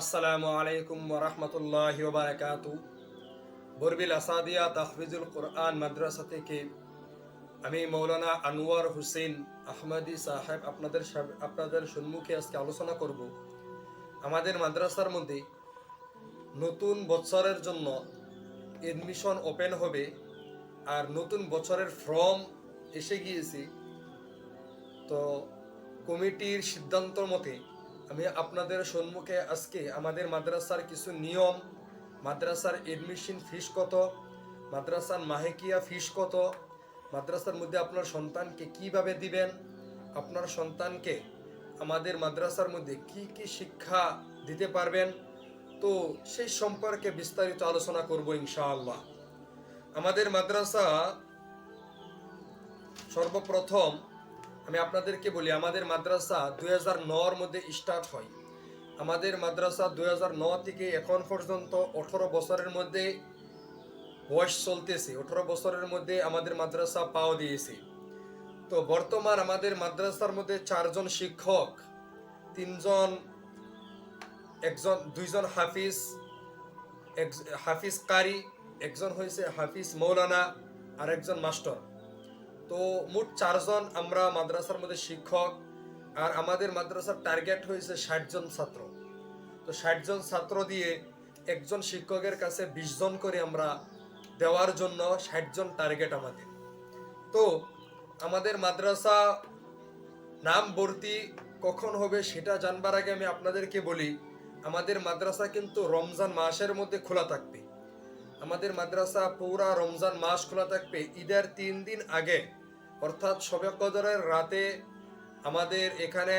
আসসালামু আলাইকুম ওরহমতুল্লাহ বারকাতু। বরবিল আসাদিয়া তাহফিজুল কোরআন মাদ্রাসা থেকে আমি মৌলানা আনোয়ার হুসেন আহমদি সাহেব আপনাদের আপনাদের সম্মুখে আজকে আলোচনা করব। আমাদের মাদ্রাসার মধ্যে নতুন বছরের জন্য এডমিশন ওপেন হবে আর নতুন বছরের ফর্ম এসে গিয়েছে। তো কমিটির সিদ্ধান্ত মতে আমি আপনাদের সম্মুখে আজকে আমাদের মাদ্রাসার কিছু নিয়ম, মাদ্রাসার এডমিশন ফিস কত, মাদ্রাসার মাহেকিয়া ফিস কত, মাদ্রাসার মধ্যে আপনার সন্তানকে কীভাবে দিবেন, আপনার সন্তানকে আমাদের মাদ্রাসার মধ্যে কি কি শিক্ষা দিতে পারবেন, তো সেই সম্পর্কে বিস্তারিত আলোচনা করব ইনশাআল্লাহ। আমাদের মাদ্রাসা সর্বপ্রথম আমি আপনাদেরকে বলি, আমাদের মাদ্রাসা দুই হাজার মধ্যে স্টার্ট হয়। আমাদের মাদ্রাসা দুই হাজার ন থেকে এখন পর্যন্ত আঠারো বছরের মধ্যে বয়স চলতেছে। আঠারো বছরের মধ্যে আমাদের মাদ্রাসা পাও দিয়েছে। তো বর্তমান আমাদের মাদ্রাসার মধ্যে চারজন শিক্ষক, তিনজন, একজন, দুইজন হাফিজ হাফিজ কারি, একজন হয়েছে হাফিজ মৌলানা আর একজন মাস্টার। তো মোট চারজন আমরা মাদ্রাসার মধ্যে শিক্ষক, আর আমাদের মাদ্রাসার টার্গেট হয়েছে ষাট জন ছাত্র। তো ষাট জন ছাত্র দিয়ে একজন শিক্ষকের কাছে বিশ জন করে আমরা দেওয়ার জন্য ষাট জন টার্গেট আমাদের। তো আমাদের মাদ্রাসা নাম ভর্তি কখন হবে সেটা জানবার আগে আমি আপনাদেরকে বলি, আমাদের মাদ্রাসা কিন্তু রমজান মাসের মধ্যে খোলা থাকবে। আমাদের মাদ্রাসা পুরা রমজান মাস খোলা থাকবে। ঈদের তিন দিন আগে। অর্থাৎ শবে কদরের রাতে আমাদের এখানে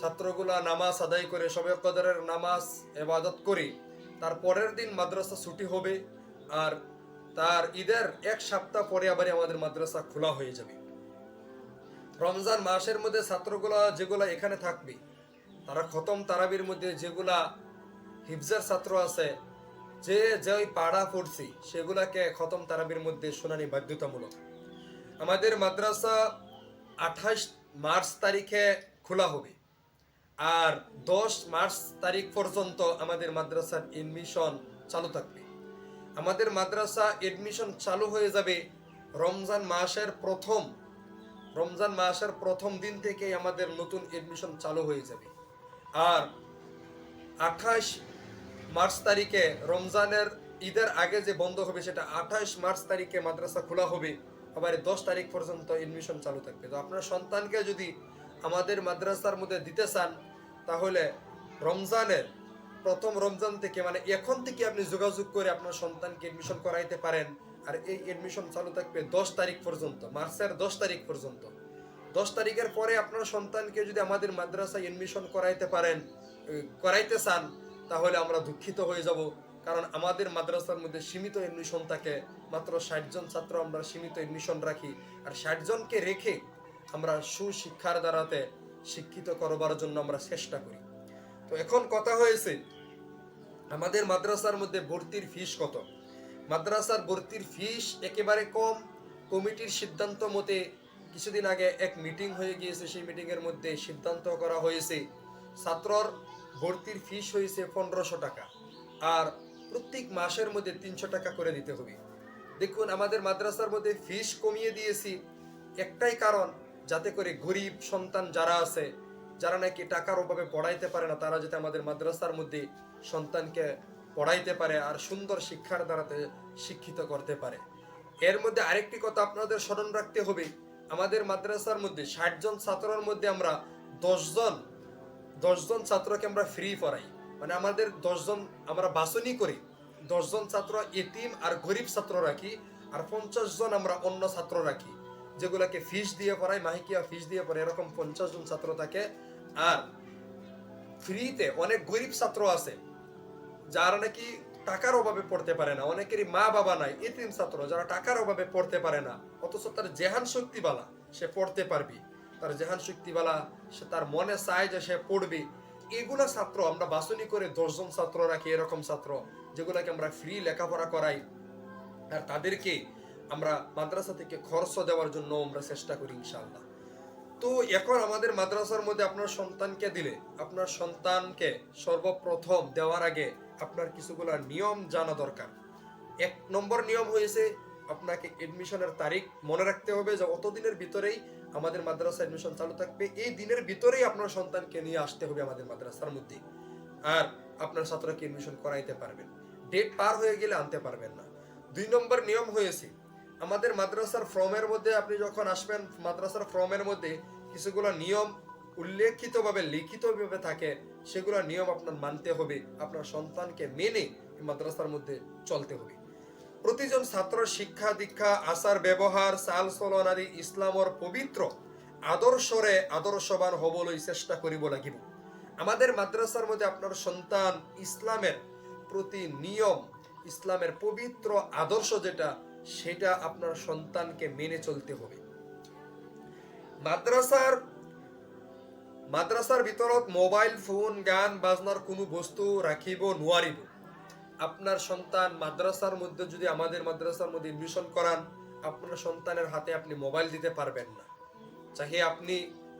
ছাত্রগুলা নামাজ আদায় করে, শবে কদরের নামাজ এবাদত করে। তার পরের দিন মাদ্রাসা ছুটি হবে আর তার ঈদের এক সপ্তাহ পরে আবার আমাদের মাদ্রাসা খোলা হয়ে যাবে। রমজান মাসের মধ্যে ছাত্রগুলা যেগুলা এখানে থাকবে, তারা খতম তারাবির মধ্যে যেগুলা হিফজার ছাত্র আছে যে যে ওই পাড়া পড়ছি সেগুলাকে খতম তারাবির মধ্যে শুনানি বাধ্যতামূলক। আমাদের মাদ্রাসা আঠাশ মার্চ তারিখে খোলা হবে। আর দশ মার্চ তারিখ পর্যন্ত আমাদের মাদ্রাসার এডমিশন চালু থাকবে। আমাদের মাদ্রাসা এডমিশন চালু হয়ে যাবে রমজান মাসের প্রথম, রমজান মাসের প্রথম দিন থেকে আমাদের নতুন এডমিশন চালু হয়ে যাবে। আর আঠাশ মার্চ তারিখে রমজানের ঈদের আগে যে বন্ধ হবে সেটা আঠাশ মার্চ তারিখে মাদ্রাসা খোলা হবে। আবার দশ তারিখ পর্যন্ত এডমিশন চালু থাকবে। তো আপনার সন্তানকে যদি আমাদের মাদ্রাসার মধ্যে দিতে চান, তাহলে রমজানের প্রথম রমজান থেকে মানে এখন থেকে আপনি যোগাযোগ করে আপনার সন্তানকে এডমিশন করাইতে পারেন। আর এই এডমিশন চালু থাকবে দশ তারিখ পর্যন্ত, মার্চের দশ তারিখ পর্যন্ত। দশ তারিখের পরে আপনার সন্তানকে যদি আমাদের মাদ্রাসায় এডমিশন করাইতে পারেন করাইতে চান তাহলে আমরা দুঃখিত হয়ে যাব। কারণ আমাদের মাদ্রাসার মধ্যে সীমিত এডমিশন থাকে। মাত্র ষাট জন ছাত্র আমরা সীমিত এডমিশন রাখি। আর ষাট জনকে রেখে আমরা সুশিক্ষার দ্বারাতে শিক্ষিত করবার জন্য আমরা চেষ্টা করি। তো এখন কথা হয়েছে, আমাদের মাদ্রাসার মধ্যে ভর্তির ফিস কত? মাদ্রাসার ভর্তির ফিস একেবারে কম। কমিটির সিদ্ধান্ত মতে কিছুদিন আগে এক মিটিং হয়ে গিয়েছে। সেই মিটিংয়ের মধ্যে সিদ্ধান্ত করা হয়েছে, ছাত্রর ভর্তির ফিস হয়েছে পনেরোশো টাকা। আর প্রত্যেক মাসের মধ্যে তিনশো টাকা করে দিতে হবে। দেখুন, আমাদের মাদ্রাসার মধ্যে ফিস কমিয়ে দিয়েছি। একটাই কারণ, যাতে করে গরিব সন্তান যারা আছে, যারা নাকি টাকার অভাবে পড়াইতে পারে না, তারা যাতে আমাদের মাদ্রাসার মধ্যে সন্তানকে পড়াইতে পারে আর সুন্দর শিক্ষার দ্বারাতে শিক্ষিত করতে পারে। এর মধ্যে আরেকটি কথা আপনাদের স্মরণ রাখতে হবে। আমাদের মাদ্রাসার মধ্যে ষাট জন ছাত্রের মধ্যে আমরা দশজন দশজন ছাত্রকে আমরা ফ্রি পড়াই। মানে আমাদের দশজন আমরা বাছনি করি। দশজন ছাত্র এতিম আর গরিব ছাত্র রাখি, আর পঞ্চাশ জন আমরা অন্য ছাত্র রাখি, যেগুলাকে ফিস দিয়ে পড়াই, মাহিকিয়া ফিস দিয়ে পড়াই, এরকম পঞ্চাশ জন ছাত্র থাকে। আর ফ্রিতে অনেক গরিব ছাত্র আছে, যারা নাকি টাকার অভাবে পড়তে পারে না। অনেকেরই মা বাবা নাই, এতিম ছাত্র, যারা টাকার অভাবে পড়তে পারে না। অথচ তার জেহান শক্তিবালা, সে পড়তে পারবি। তার জেহান শক্তিবালা সে তার মনে চায় যে সে পড়বে। এগুলা ছাত্র, আমরা বাছনি করে দশজন ছাত্র রাখি, এরকম ছাত্র, যেগুলাকে আমরা ফ্রি লেখাপড়া করাই। আর তাদেরকে আমরা মাদ্রাসা থেকে খরচ দেওয়ার জন্য আমরা চেষ্টা করি ইনশাল্লাহ তো এখন আমাদের মাদ্রাসার মধ্যে আপনার সন্তানকে দিলে? আপনার সন্তানকে সর্বপ্রথম দেওয়ার আগে আপনার কিছুগুলো নিয়ম জানা দরকার। এক নম্বর নিয়ম হয়েছে আপনাকে এডমিশনের তারিখ মনে রাখতে হবে যে অত দিনের ভিতরেই আমাদের মাদ্রাসা এডমিশন চালু থাকবে। এই দিনের ভিতরেই আপনার সন্তানকে নিয়ে আসতে হবে আমাদের মাদ্রাসার মধ্যে। আর আপনার ছাত্রকে এডমিশন করাইতে পারবেন। ডেট পার হয়ে গেলে আনতে পারবেন না। দুই নম্বর নিয়ম হয়েছে, আমাদের মাদ্রাসার ফর্মের মধ্যে আপনি যখন আসবেন, মাদ্রাসার ফর্মের মধ্যে কিছুগুলো নিয়ম উল্লেখিতভাবে, লিখিতভাবে থাকে, সেগুলো নিয়ম আপনার মানতে হবে, আপনার সন্তানকে মেনে মাদ্রাসার মধ্যে চলতে হবে। প্রতিজন ছাত্র শিক্ষা দীক্ষা, আচার ব্যবহার, চাল চলন আদি ইসলামর পবিত্র আদর্শরে আদর্শবান হবলৈ চেষ্টা করিব লাগিব। আমাদের মাদ্রাসার মধ্যে আপনার সন্তান ইসলামের প্রতি নিয়ম, ইসলামের পবিত্র আদর্শ যেটা, সেটা আপনার সন্তানকে মেনে চলতে হবে। মাদ্রাসার মাদ্রাসার ভিতৰত মোবাইল, ফোন, গান, বাজনার কোনো বস্তু রাখিব, নোৱাৰিব। আপনার সন্তান মাদ্রাসার মধ্যে যদি আমাদের মাদ্রাসার মধ্যে এডমিশন করান, আপনার সন্তানের হাতে আপনি মোবাইল দিতে পারবেন না। চাহে আপনি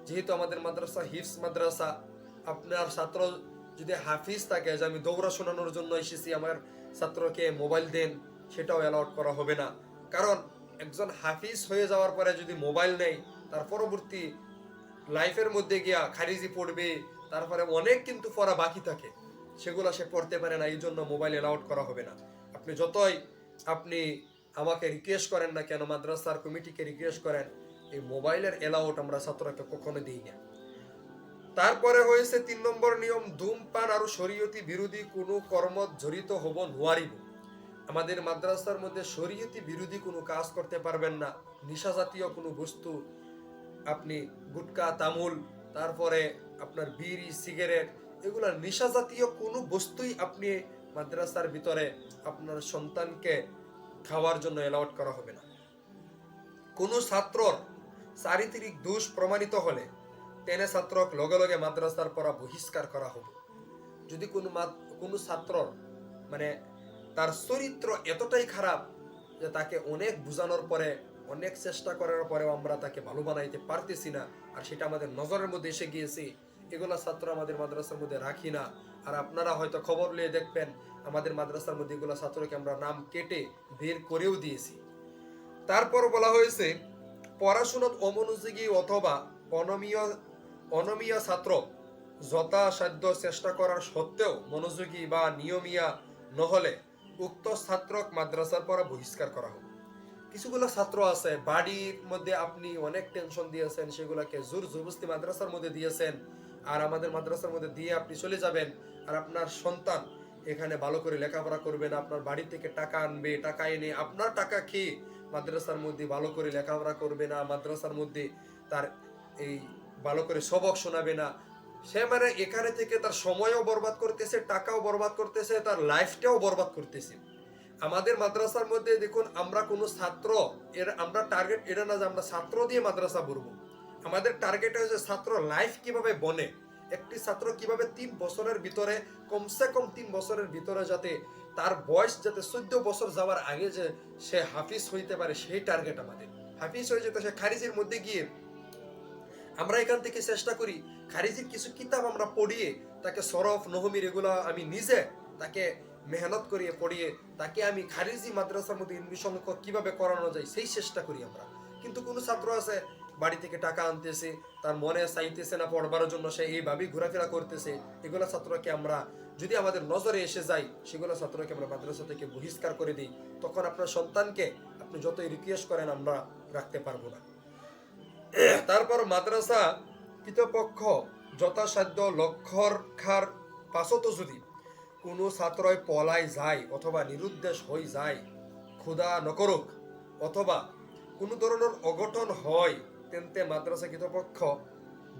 যেহেতু আমাদের মাদ্রাসা হিফস মাদ্রাসা, আপনার ছাত্র যদি হাফিজ থাকে, যে আমি দৌড়া শোনানোর জন্য এসেছি, আমার ছাত্রকে মোবাইল দেন, সেটাও অ্যালাউড করা হবে না। কারণ একজন হাফিজ হয়ে যাওয়ার পরে যদি মোবাইল নেই, তার পরবর্তী লাইফের মধ্যে গিয়া খারিজি পড়বে, তারপরে অনেক কিন্তু পড়া বাকি থাকে। সেগুলো সে পড়তে পারে না, এই জন্য মোবাইল অ্যালাউড করা হবে না। আপনি যতই আপনি আমাকে রিকোয়েস্ট করেন না কেন, মাদ্রাসার কমিটিকে রিকোয়েস্ট করেন, এই মোবাইলের অ্যালাউড আমরা ছাত্রকে কখনো দিই না। তারপরে হয়েছে তিন নম্বর নিয়ম, ধূমপান আর শরীয়তি বিরোধী কোনো কর্ম জড়িত হব নোয়ারিব আমাদের মাদ্রাসার মধ্যে শরীয়তি বিরোধী কোনো কাজ করতে পারবেন না নিশা জাতীয় কোনো বস্তু, আপনি গুটকা, তামুল, তারপরে আপনার বিড়ি, সিগারেট এগুলা নেশা জাতীয় কোনো বস্তুই আপনি মাদ্রাসার ভিতরে আপনার সন্তানকে খাওয়ার জন্য অ্যালাউড করা হবে না। কোনো ছাত্রর চারিত্রিক দোষ প্রমাণিত হলে তেনে ছাত্রক লগে লগে মাদ্রাসার পরা বহিষ্কার করা হবে। যদি কোনো কোনো ছাত্রর মানে তার চরিত্র এতটাই খারাপ যে তাকে অনেক বোঝানোর পরে, অনেক চেষ্টা করার পরেও আমরা তাকে ভালো বানাইতে পারতেছি না, আর সেটা আমাদের নজরের মধ্যে এসে গিয়েছে। এগুলা ছাত্র আমাদের মাদ্রাসার মধ্যে রাখি না। আর আপনারা হয়তো খবর নিয়ে দেখবেন, আমাদের মাদ্রাসার মধ্যে এগুলা ছাত্রকে আমরা নাম কেটে বের করেও দিয়েছি। তারপর বলা হয়েছে পড়াশোনাত অমনোযোগী অথবা অনমীয় অনমীয় ছাত্র যথাসাধ্য চেষ্টা করার সত্ত্বেও মনোযোগী বা নিয়মিয়া নহলে উক্ত ছাত্রক মাদ্রাসার পরা বহিষ্কার করা হবে কিছুগুলো ছাত্র আছে, বাড়ির মধ্যে আপনি অনেক টেনশন দিয়েছেন, সেগুলোকে জোর জবস্তি মাদ্রাসার মধ্যে দিয়েছেন। আর আমাদের মাদ্রাসার মধ্যে দিয়ে আপনি চলে যাবেন আর আপনার সন্তান এখানে ভালো করে লেখাপড়া করবেন আপনার বাড়ি থেকে টাকা আনবে, টাকা এনে আপনার টাকা খেয়ে মাদ্রাসার মধ্যে ভালো করে লেখাপড়া করবে না, মাদ্রাসার মধ্যে তার এই ভালো করে সবক শোনাবে না। সে মানে এখানে থেকে তার সময়ও বরবাদ করতেছে, টাকাও বরবাদ করতেছে, তার লাইফটাও বরবাদ করতেছে। আমাদের মাদ্রাসার মধ্যে দেখুন, আমরা কোনো ছাত্র, এর আমরা টার্গেট এটা না যে আমরা ছাত্র দিয়ে মাদ্রাসা পড়ব আমাদের টার্গেট হচ্ছে ছাত্র লাইফ কীভাবে বনে, একটি ছাত্র কীভাবে তিন বছরের ভিতরে, কমসে কম তিন বছরের ভিতরে যাতে তার বয়স যাতে চোদ্দ বছর যাওয়ার আগে যে সে হাফিজ হইতে পারে, সেই টার্গেট আমাদের। হাফিজ হয়ে যেতে সে খারিজের মধ্যে গিয়ে আমরা এখান থেকে চেষ্টা করি, খারিজির কিছু কিতাব আমরা পড়িয়ে, তাকে সরফ, নহমির এগুলো আমি নিজে তাকে মেহনত করিয়ে পড়িয়ে, তাকে আমি খারিজি মাদ্রাসার মধ্যে এডমিশন কীভাবে করানো যায়, সেই চেষ্টা করি আমরা। কিন্তু কোনো ছাত্র আছে বাড়ি থেকে টাকা আনতেছে, তার মনে চাইতেছে না পড়বার জন্য সে এইভাবেই ঘোরাফেরা করতেছে। এগুলো ছাত্রকে আমরা যদি আমাদের নজরে এসে যাই সেগুলো ছাত্রকে আমরা মাদ্রাসা থেকে বহিষ্কার করে দিই। তখন আপনার সন্তানকে আপনি যতই রিকোয়েস্ট করেন, আমরা রাখতে পারব না। তারপর মাদ্রাসা কৃতপক্ষ যথাসাধ্য লক্ষ্য রক্ষার পাশতো যদি কোনো ছাত্রই পলাই যায় অথবা নিরুদ্দেশ হয়ে যায়, ক্ষুধা নকরুক অথবা কোনো ধরনের অঘটন হয় তেন্তে মাদ্রাসা কৃতপক্ষ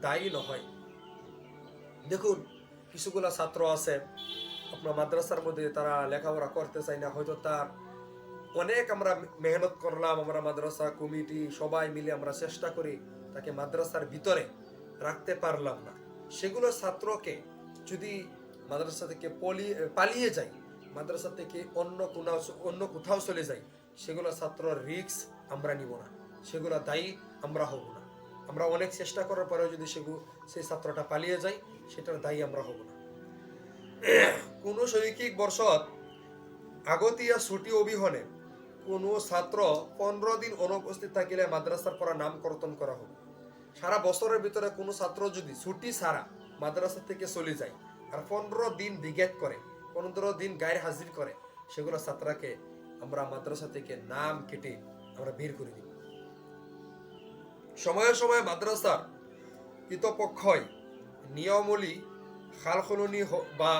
দায়ী নহয়। দেখুন, কিছুগুলা ছাত্র আছে। আপনার মাদ্রাসার মধ্যে তারা লেখাপড়া করতে চায় না। হয়তো তার অনেক আমরা মেহনত করলাম, আমরা মাদ্রাসা, কমিটি, সবাই মিলে আমরা চেষ্টা করি তাকে মাদ্রাসার ভিতরে রাখতে পারলাম না। সেগুলো ছাত্রকে যদি মাদ্রাসা থেকে পলিয়ে পালিয়ে যায়, মাদ্রাসা থেকে অন্য কোনো অন্য কোথাও চলে যায়, সেগুলো ছাত্র রিক্স আমরা নিব না। সেগুলো দায়ী আমরা হব না। আমরা অনেক চেষ্টা করার পরেও যদি সেগু সেই ছাত্রটা পালিয়ে যায়, সেটার দায়ী আমরা হব না। কোনো শৈক্ষিক বর্ষত আগতীয়া ছুটি অবিহনে কোনো ছাত্র পনেরো দিন অনুপস্থিত থাকিলে মাদ্রাসার পড়া নাম কর্তন করা হবে। সারা বছরের ভিতরে কোনো ছাত্র যদি ছুটি ছাড়া মাদ্রাসা থেকে চলে যায় আর পনেরো দিন বিগেট করে, পনেরো দিন গায়ের হাজির করে, সেগুলো ছাত্রাকে আমরা মাদ্রাসা থেকে নাম কেটে আমরা বের করে দিব। সময়ে সময়ে মাদ্রাসার কৃতপক্ষই নিয়মলি সালসলনি বা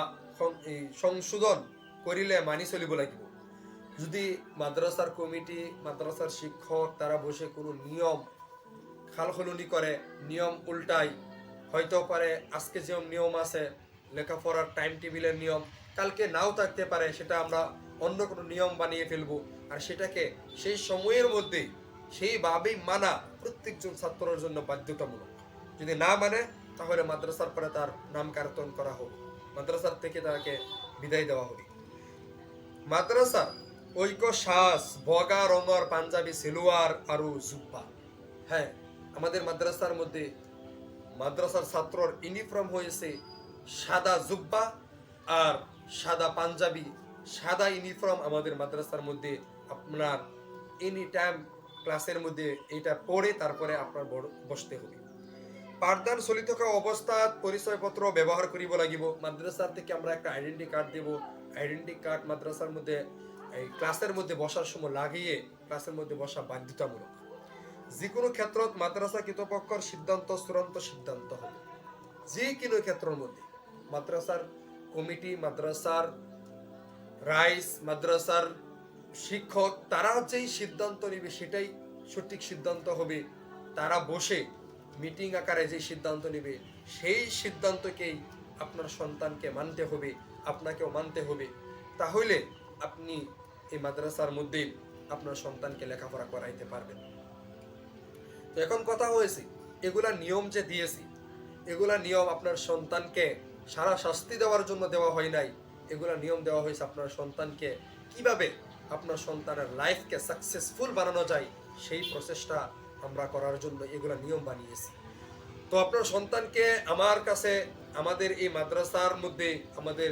সংশোধন করিলে মানি চলিব লাগিব। যদি মাদ্রাসার কমিটি, মাদ্রাসার শিক্ষক তারা বসে কোনো নিয়ম সালসলনি করে, নিয়ম উল্টায়, হয়তো পারে আজকে যে নিয়ম আছে, লেখাপড়ার টাইম টেবিলের নিয়ম, কালকে নাও থাকতে পারে, সেটা আমরা অন্য কোনো নিয়ম বানিয়ে ফেলব। আর সেটাকে সেই সময়ের মধ্যে সেইভাবেই মানা প্রত্যেকজন ছাত্রের জন্য বাধ্যতামূলক। যদি না মানে তাহলে মাদ্রাসার পরে তার নাম কার্তন করা হবে। মাদ্রাসার থেকে তাকে বিদায় দেওয়া হবে। মাদ্রাসার ঐক্য শ্বাস বগা রঙর পাঞ্জাবি, সিলুয়ার আর জুব্বা। হ্যাঁ আমাদের মাদ্রাসার মধ্যে মাদ্রাসার ছাত্রর ইউনিফর্ম হয়েছে সাদা জুব্বা আর সাদা পাঞ্জাবি। সাদা ইউনিফর্ম আমাদের মাদ্রাসার মধ্যে আপনার এনি টাইম ক্লাসের মধ্যে এটা পড়ে তারপরে আপনার বসতে হবে। পাঠদান চলি থকা অৱস্থাত পৰিচয়পত্ৰ ব্যবহার কৰিব লাগিব। মাদ্রাসার থেকে আমরা একটা আইডেন্টি কার্ড দেব। আইডেন্টি কার্ড মাদ্রাসার মধ্যে, এই ক্লাসের মধ্যে বসার সময় লাগিয়ে ক্লাসের মধ্যে বসা বাধ্যতামূলক। যিকোনো ক্ষেত্ৰত মাদ্রাসা কৃতপক্ষৰ সিদ্ধান্ত, চূড়ান্ত সিদ্ধান্ত হবে। যিকোনো ক্ষেত্ৰৰ মধ্যে। মাদ্রাসার কমিটি, মাদ্রাসার রাইস, মাদ্রাসার শিক্ষক, তারা যেই সিদ্ধান্ত নেবে, সেটাই সঠিক সিদ্ধান্ত হবে। তারা বসে মিটিং আকারে যে সিদ্ধান্ত নেবে, সেই সিদ্ধান্তকেই আপনার সন্তানকে মানতে হবে, আপনাকেও মানতে হবে। তাহলে আপনি এই মাদ্রাসার মধ্যে আপনার সন্তানকে লেখাপড়া করাইতে পারবেন। তো এখন কথা হয়েছে, এগুলা নিয়ম যে দিয়েছি, এগুলা নিয়ম আপনার সন্তানকে সারা শাস্তি দেওয়ার জন্য দেওয়া হয় নাই। এগুলা নিয়ম দেওয়া হয়েছে আপনার সন্তানকে কীভাবে আপনার সন্তানের লাইফকে সাকসেসফুল বানানো যায়, সেই প্রচেষ্টা আমরা করার জন্য এগুলো নিয়ম বানিয়েছি। তো আপনার সন্তানকে আমার কাছে আমাদের এই মাদ্রাসার মধ্যে, আমাদের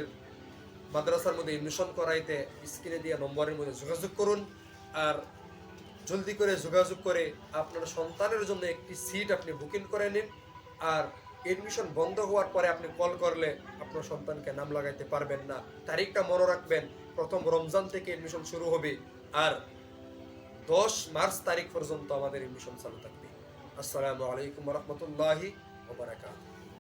মাদ্রাসার মধ্যে এডমিশন করাইতে স্ক্রিনে দেওয়া নম্বরের মধ্যে যোগাযোগ করুন আর জলদি করে যোগাযোগ করে আপনার সন্তানের জন্য একটি সিট আপনি বুকিং করে নিন আর এডমিশন বন্ধ হওয়ার পরে আপনি কল করলে আপনার সন্তানকে নাম লাগাইতে পারবেন না। তারিখটা মনে রাখবেন, প্রথম রমজান থেকে এডমিশন শুরু হবে আর দশ মার্চ তারিখ পর্যন্ত আমাদের এডমিশন চালু থাকবে। আসসালামু আলাইকুম রহমতুল্লাহি ওবরাকাতুহ